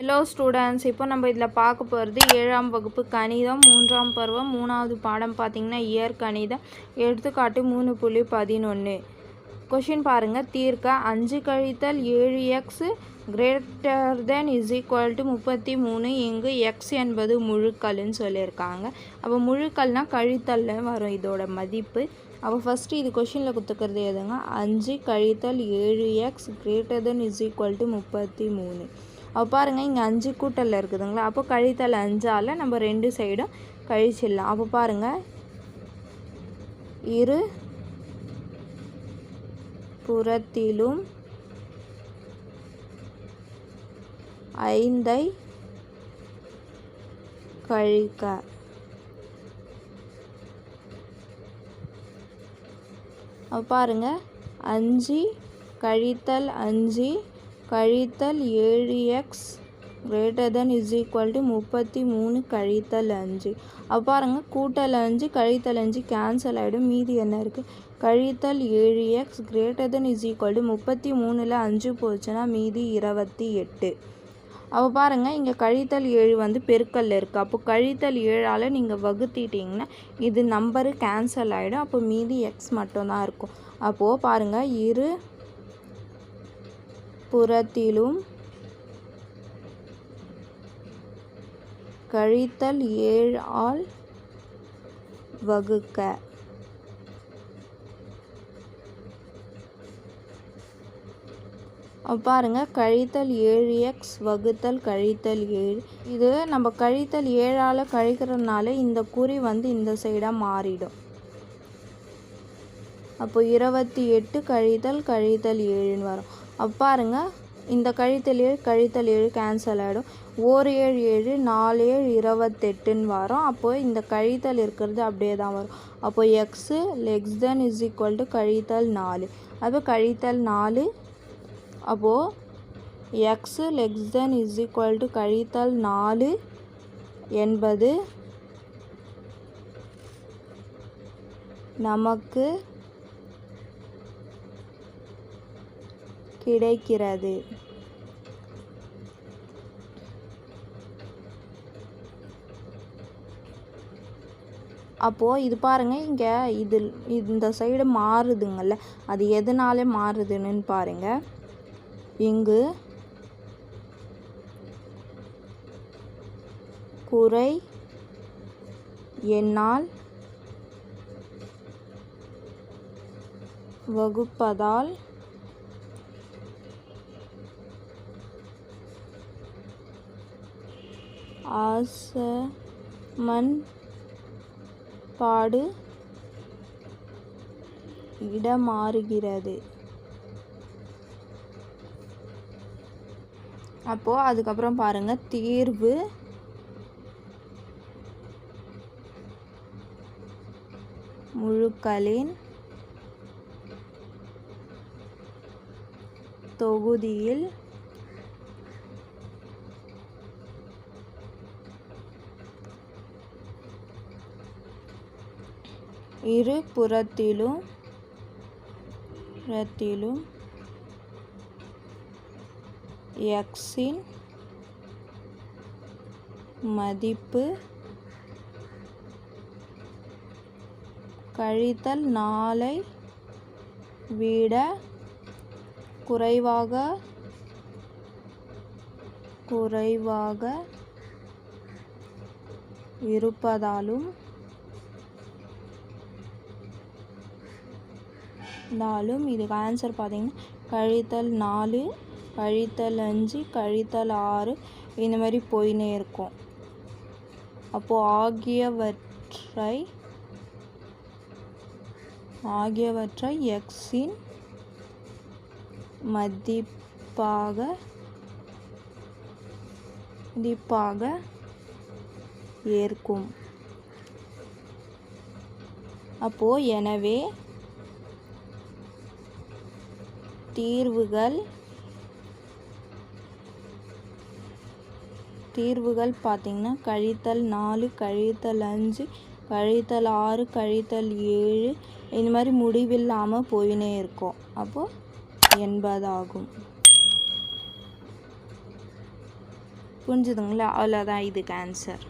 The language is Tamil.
ஹலோ ஸ்டூடெண்ட்ஸ் இப்போ நம்ம இதில் பார்க்க போகிறது ஏழாம் வகுப்பு கணிதம் மூன்றாம் பருவம் மூணாவது பாடம். பார்த்திங்கன்னா இயற் கணிதம். எடுத்துக்காட்டு மூணு புள்ளி பதினொன்று கொஷின் பாருங்கள் தீர்க்க அஞ்சு கழித்தல் ஏழு x greater than is equal to முப்பத்தி மூணு. இங்கு எக்ஸ் என்பது முழுக்கல்னு சொல்லியிருக்காங்க. அப்போ முழுக்கல்னால் கழித்தலில் வரும் இதோட மதிப்பு. அப்போ ஃபஸ்ட்டு இது கொஷினில் கொடுத்துக்கிறது எதுங்க? அஞ்சு கழித்தல் ஏழு x greater than is equal to முப்பத்தி மூணு. அப்போ பாருங்கள் இங்கே அஞ்சு கூட்டலில் இருக்குதுங்களா? அப்போ கழித்தல் அஞ்சால் நம்ம ரெண்டு சைடும் கழிச்சிடலாம். அப்போ பாருங்கள் இரு புறத்திலும் ஐந்தை கழிக்க. அப்போ பாருங்க அஞ்சு கழித்தல் அஞ்சு கழித்தல் ஏழு x greater than is equal to முப்பத்தி மூணு கழித்தல் அஞ்சு. அப்போ பாருங்கள் கூட்டல் அஞ்சு கழித்தல் அஞ்சு கேன்சல் ஆகிடும் மீதி என்ன இருக்குது கழித்தல் ஏழு x greater than is equal to முப்பத்தி மூணில் அஞ்சு போச்சுன்னா மீதி இருபத்தி எட்டு. அப்போ பாருங்கள் இங்கே கழித்தல் ஏழு வந்து பெருக்கல்ல இருக்குது அப்போ கழித்தல் ஏழால் நீங்கள் வகுத்திட்டிங்கன்னா இது நம்பரு கேன்சல் ஆகிடும் அப்போ மீதி எக்ஸ் மட்டும்தான் இருக்கும். அப்போது பாருங்கள் இரு புறத்திலும் கழித்தல் ஏழு ஆள் வகுக்க. பாருங்க கழித்தல் ஏழு எக்ஸ் வகுத்தல் கழித்தல் ஏழு. இது நம்ம கழித்தல் ஏழால் கழிக்கிறதுனால இந்த குறி வந்து இந்த சைடாக மாறிடும். அப்போ இருபத்தி எட்டு கழித்தல் கழித்தல் ஏழுன்னு வரும். அப்போ பாருங்க இந்த கழித்தல் ஏழு கழித்தல் ஏழு கேன்சல் ஆகிடும் ஓர் ஏழு ஏழு நாலு ஏழு இருபத்தெட்டுன்னு வரும். அப்போது இந்த கழித்தல் இருக்கிறது அப்படியே தான் வரும். அப்போது x less than is equal to கழித்தல் நாலு. அப்போ கழித்தல் நாலு அப்போது x less than is equal to கழித்தல் நாலு என்பது நமக்கு கிடைக்கிறது. அப்போது இது பாருங்கள் இங்கே இது இந்த சைடு மாறுதுங்கள்ல. அது எதனால மாறுதுன்னு பாருங்கள் இங்கு குறை என்னால் வகுப்பதால் ஆசமன் பாடு இடமாறுகிறது. அப்போது அதுக்கப்புறம் பாருங்கள் தீர்வு. முழுக்களின் தொகுதியில் இரு புறத்திலும் புறத்திலும் எக்ஸின் மதிப்பு கழித்தல் நாளை விட குறைவாக குறைவாக இருப்பதாலும் இருந்தாலும் இதுக்கு ஆன்சர் பார்த்தீங்கன்னா கழித்தல் நாலு கழித்தல் அஞ்சு கழித்தல் ஆறு இந்த மாதிரி போயினே இருக்கும். அப்போது ஆகியவற்றை ஆகியவற்றை எக்ஸின் மதிப்பாக மதிப்பாக ஏற்கும். அப்போது எனவே தீர்வுகள் தீர்வுகள் பார்த்திங்கன்னா கழித்தல் நாலு கழித்தல் அஞ்சு கழித்தல் ஆறு கழித்தல் ஏழு இந்த மாதிரி முடிவில்லாமல் போயினே இருக்கும். அப்போது எண்பதாகும். புரிஞ்சுதுங்களா? அவ்வளோதான் இதுக்கு ஆன்சர்